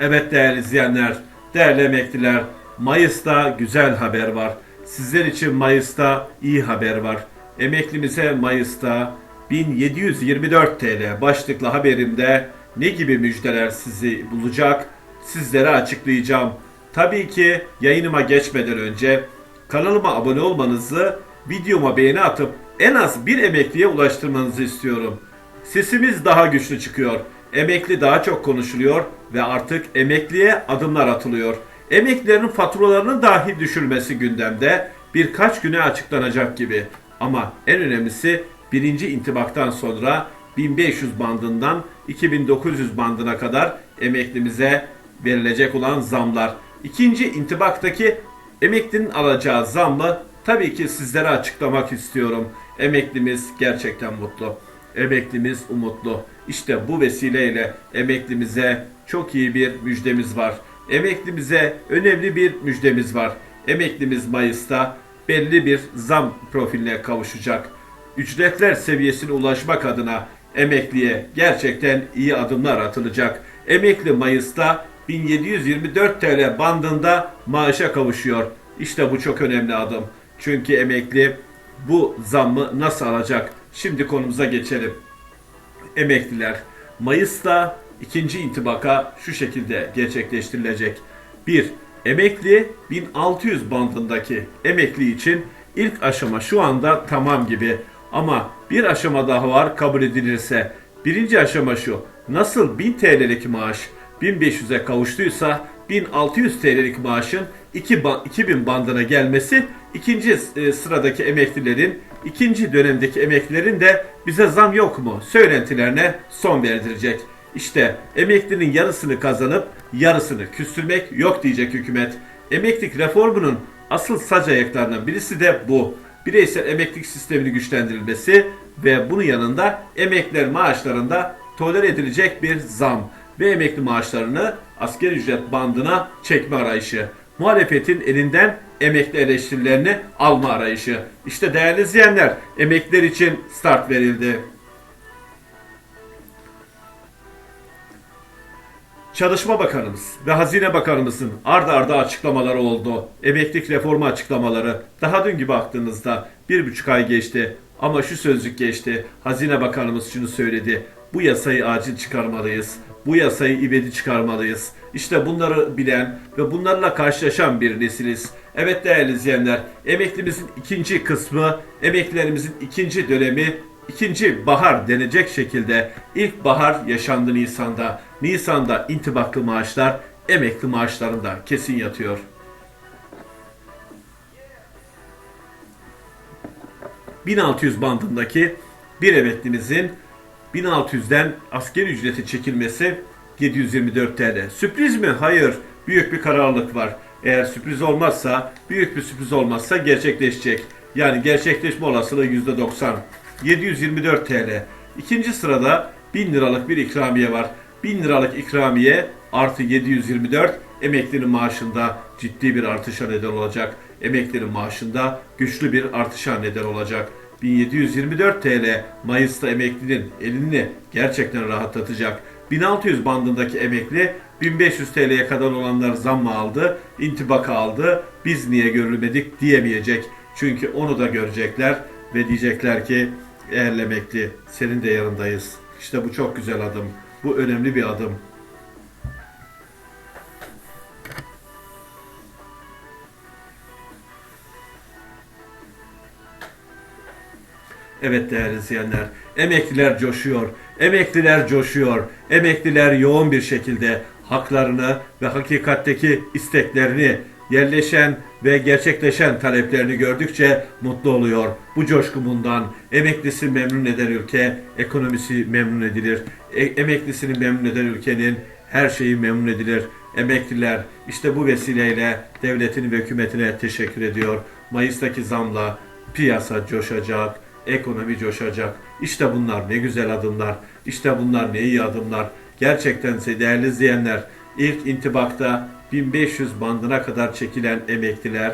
Evet değerli izleyenler, değerli emekliler, Mayıs'ta güzel haber var. Sizler için Mayıs'ta iyi haber var. Emeklimize Mayıs'ta 1724 TL başlıklı haberimde ne gibi müjdeler sizi bulacak sizlere açıklayacağım. Tabii ki yayınıma geçmeden önce kanalıma abone olmanızı, videoma beğeni atıp en az bir emekliye ulaştırmanızı istiyorum. Sesimiz daha güçlü çıkıyor. Emekli daha çok konuşuluyor ve artık emekliye adımlar atılıyor. Emeklilerin faturalarının dahi düşürmesi gündemde birkaç güne açıklanacak gibi. Ama en önemlisi birinci intibaktan sonra 1500 bandından 2900 bandına kadar emeklimize verilecek olan zamlar. İkinci intibaktaki emeklinin alacağı zammı tabii ki sizlere açıklamak istiyorum. Emeklimiz gerçekten mutlu. Emeklimiz umutlu. İşte bu vesileyle emeklimize çok iyi bir müjdemiz var. Emeklimize önemli bir müjdemiz var. Emeklimiz Mayıs'ta belli bir zam profiline kavuşacak. Ücretler seviyesine ulaşmak adına emekliye gerçekten iyi adımlar atılacak. Emekli Mayıs'ta 1724 TL bandında maaşa kavuşuyor. İşte bu çok önemli adım. Çünkü emekli bu zammı nasıl alacak? Şimdi konumuza geçelim. Emekliler Mayıs'ta ikinci intibaka şu şekilde gerçekleştirilecek. 1. Emekli 1600 bandındaki emekli için ilk aşama şu anda tamam gibi. Ama bir aşama daha var kabul edilirse. Birinci aşama şu. Nasıl 1000 TL'lik maaş 1500'e kavuştuysa 1600 TL'lik maaşın 2 ba- 2000 bandına gelmesi ikinci e, sıradaki emeklilerin ikinci dönemdeki emeklilerin de bize zam yok mu söylentilerine son verdirecek. İşte emeklinin yarısını kazanıp yarısını küstürmek yok diyecek hükümet. Emeklilik reformunun asıl sac ayaklarından birisi de bu. Bireysel emeklilik sisteminin güçlendirilmesi ve bunun yanında emekliler maaşlarında tolere edilecek bir zam ve emekli maaşlarını asgari ücret bandına çekme arayışı. Muhalefetin elinden emekli eleştirilerini alma arayışı. İşte değerli izleyenler, emekliler için start verildi. Çalışma Bakanımız ve Hazine Bakanımızın ardı ardı açıklamaları oldu. Emeklilik reformu açıklamaları. Daha dün gibi baktığınızda bir buçuk ay geçti. Ama şu sözcük geçti. Hazine Bakanımız şunu söyledi. Bu yasayı acil çıkarmalıyız. Bu yasayı ibedi çıkarmalıyız. İşte bunları bilen ve bunlarla karşılaşan bir nesiliz. Evet değerli izleyenler, emeklimizin ikinci kısmı, emeklilerimizin ikinci dönemi İkinci bahar denecek şekilde ilk bahar yaşandı Nisan'da. Nisan'da intibaklı maaşlar emekli maaşlarında kesin yatıyor. ...1600 bandındaki bir emeklimizin 1600'den askeri ücreti çekilmesi 724 TL. Sürpriz mi? Hayır. Büyük bir kararlılık var. Eğer sürpriz olmazsa, büyük bir sürpriz olmazsa gerçekleşecek. Yani gerçekleşme olasılığı %90. 724 TL. İkinci sırada 1000 liralık bir ikramiye var. 1000 liralık ikramiye artı 724 emeklinin maaşında ciddi bir artışa neden olacak. Emeklinin maaşında güçlü bir artışa neden olacak. 1724 TL Mayıs'ta emeklinin elini gerçekten rahatlatacak. 1600 bandındaki emekli 1500 TL'ye kadar olanlar zam aldı, intibaka aldı, biz niye görülmedik diyemeyecek. Çünkü onu da görecekler ve diyecekler ki değerli emekli senin de yanındayız. İşte bu çok güzel adım. Bu önemli bir adım. Evet değerli izleyenler, emekliler coşuyor, emekliler coşuyor, emekliler yoğun bir şekilde haklarını ve hakikatteki isteklerini, yerleşen ve gerçekleşen taleplerini gördükçe mutlu oluyor. Bu coşku bundan. Emeklisi memnun eden ülke, ekonomisi memnun edilir. E- emeklisini memnun eden ülkenin her şeyi memnun edilir. Emekliler işte bu vesileyle devletini ve hükümetine teşekkür ediyor. Mayıs'taki zamla piyasa coşacak, ekonomi coşacak. İşte bunlar ne güzel adımlar. İşte bunlar ne iyi adımlar. Gerçekten değerli izleyenler ilk intibakta 1500 bandına kadar çekilen emekliler,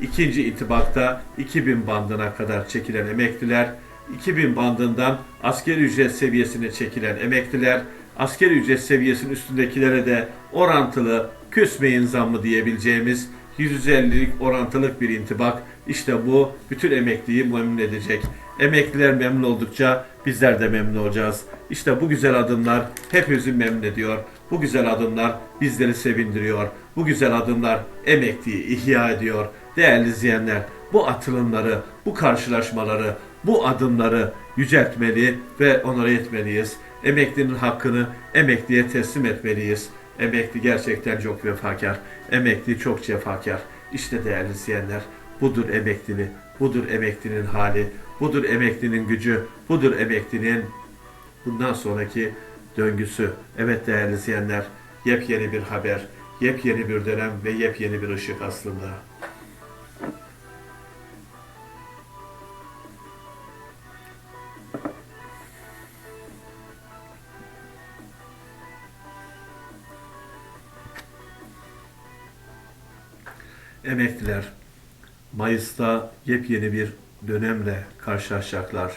ikinci intibakta 2000 bandına kadar çekilen emekliler, 2000 bandından askeri ücret seviyesine çekilen emekliler askeri ücret seviyesinin üstündekilere de orantılı küsmeyin zammı diyebileceğimiz 150'lik orantılık bir intibak işte bu bütün emekliyi memnun edecek. Emekliler memnun oldukça bizler de memnun olacağız. İşte bu güzel adımlar hepimizi memnun ediyor. Bu güzel adımlar bizleri sevindiriyor. Bu güzel adımlar emekliyi ihya ediyor. Değerli izleyenler bu atılımları, bu karşılaşmaları, bu adımları yüceltmeli ve onlara etmeliyiz. Emeklinin hakkını emekliye teslim etmeliyiz. Emekli gerçekten çok vefakar. Emekli çok cefakar. İşte değerli izleyenler budur emeklinin, budur emeklinin hali, budur emeklinin gücü, budur emeklinin bundan sonraki döngüsü. Evet değerli izleyenler yepyeni bir haber, yepyeni bir dönem ve yepyeni bir ışık aslında. Emekliler Mayıs'ta yepyeni bir dönemle karşılaşacaklar.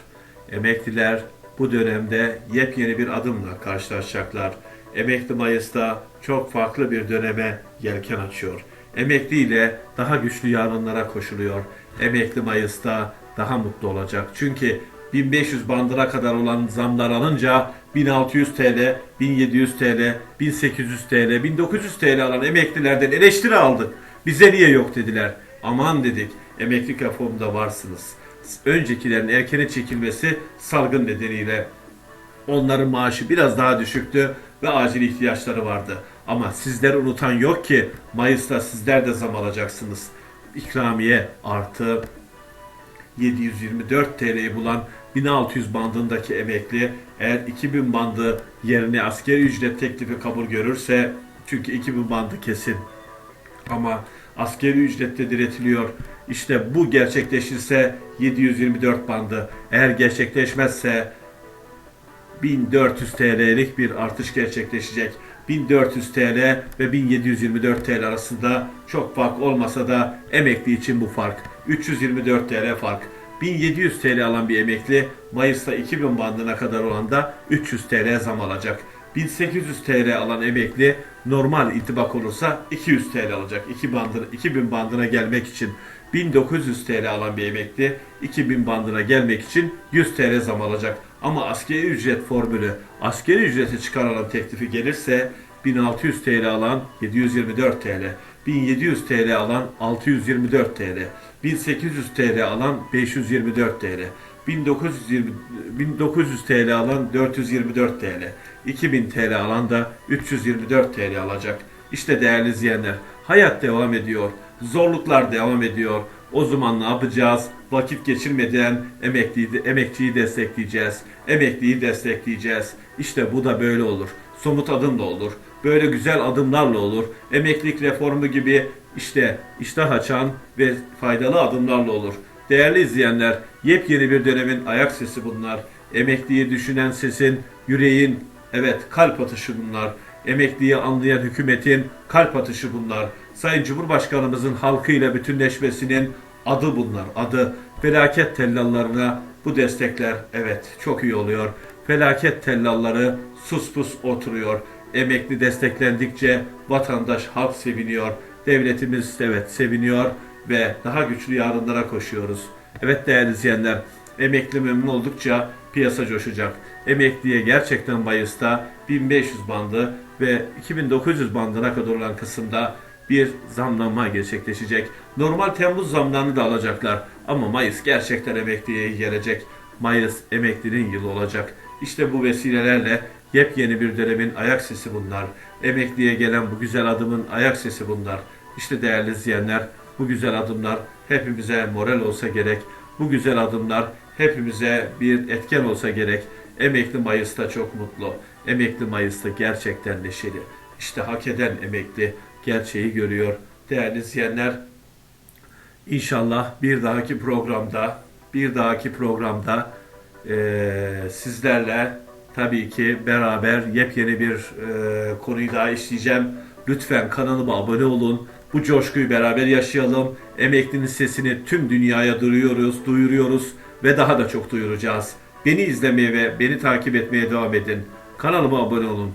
Emekliler bu dönemde yepyeni bir adımla karşılaşacaklar. Emekli Mayıs'ta çok farklı bir döneme yelken açıyor. Emekli ile daha güçlü yarınlara koşuluyor. Emekli Mayıs'ta daha mutlu olacak. Çünkü 1500 bandına kadar olan zamlar alınca 1600 TL, 1700 TL, 1800 TL, 1900 TL alan emeklilerden eleştiri aldık. Bize niye yok dediler. Aman dedik emeklilik reformunda varsınız. Öncekilerin erkene çekilmesi salgın nedeniyle onların maaşı biraz daha düşüktü ve acil ihtiyaçları vardı. Ama sizler unutan yok ki Mayıs'ta sizler de zam alacaksınız. İkramiye artı 724 TL'yi bulan 1600 bandındaki emekli eğer 2000 bandı yerine askeri ücret teklifi kabul görürse çünkü 2000 bandı kesin ama askeri ücrette diretiliyor. İşte bu gerçekleşirse 724 bandı. Eğer gerçekleşmezse 1400 TL'lik bir artış gerçekleşecek. 1400 TL ve 1724 TL arasında çok fark olmasa da emekli için bu fark. 324 TL fark. 1700 TL alan bir emekli Mayıs'ta 2000 bandına kadar olan da 300 TL zam alacak. 1800 TL alan emekli normal intibak olursa 200 TL alacak. 2 bandına, 2000 bandına gelmek için 1900 TL alan bir emekli 2000 bandına gelmek için 100 TL zam alacak. Ama askeri ücret formülü askeri ücreti çıkarılan teklifi gelirse 1600 TL alan 724 TL, 1700 TL alan 624 TL, 1800 TL alan 524 TL, 1920, 1900 TL alan 424 TL, 2000 TL alan da 324 TL alacak. İşte değerli izleyenler, hayat devam ediyor, zorluklar devam ediyor. O zaman ne yapacağız? Vakit geçirmeden emekliyi, emekçiyi destekleyeceğiz. Emekliyi destekleyeceğiz. İşte bu da böyle olur. Somut adım da olur. Böyle güzel adımlarla olur. Emeklilik reformu gibi işte iştah açan ve faydalı adımlarla olur. Değerli izleyenler, yepyeni bir dönemin ayak sesi bunlar. Emekliyi düşünen sesin, yüreğin, evet kalp atışı bunlar. Emekliyi anlayan hükümetin kalp atışı bunlar. Sayın Cumhurbaşkanımızın halkıyla bütünleşmesinin adı bunlar. Adı felaket tellallarına bu destekler evet çok iyi oluyor. Felaket tellalları sus pus oturuyor. Emekli desteklendikçe vatandaş halk seviniyor. Devletimiz evet seviniyor ve daha güçlü yarınlara koşuyoruz. Evet değerli izleyenler, emekli memnun oldukça piyasa coşacak. Emekliye gerçekten Mayıs'ta 1500 bandı ve 2900 bandına kadar olan kısımda bir zamlanma gerçekleşecek. Normal Temmuz zamlarını da alacaklar ama Mayıs gerçekten emekliye gelecek. Mayıs emeklinin yılı olacak. İşte bu vesilelerle yepyeni bir dönemin ayak sesi bunlar. Emekliye gelen bu güzel adımın ayak sesi bunlar. İşte değerli izleyenler bu güzel adımlar hepimize moral olsa gerek. Bu güzel adımlar hepimize bir etken olsa gerek. Emekli Mayıs'ta çok mutlu. Emekli Mayıs'ta gerçekten neşeli. İşte hak eden emekli gerçeği görüyor. Değerli izleyenler, inşallah bir dahaki programda, bir dahaki programda eee, sizlerle tabii ki beraber yepyeni bir eee, konuyu daha işleyeceğim. Lütfen kanalıma abone olun. Bu coşkuyu beraber yaşayalım. Emeklinin sesini tüm dünyaya duyuruyoruz, duyuruyoruz ve daha da çok duyuracağız. Beni izlemeye ve beni takip etmeye devam edin. Kanalıma abone olun.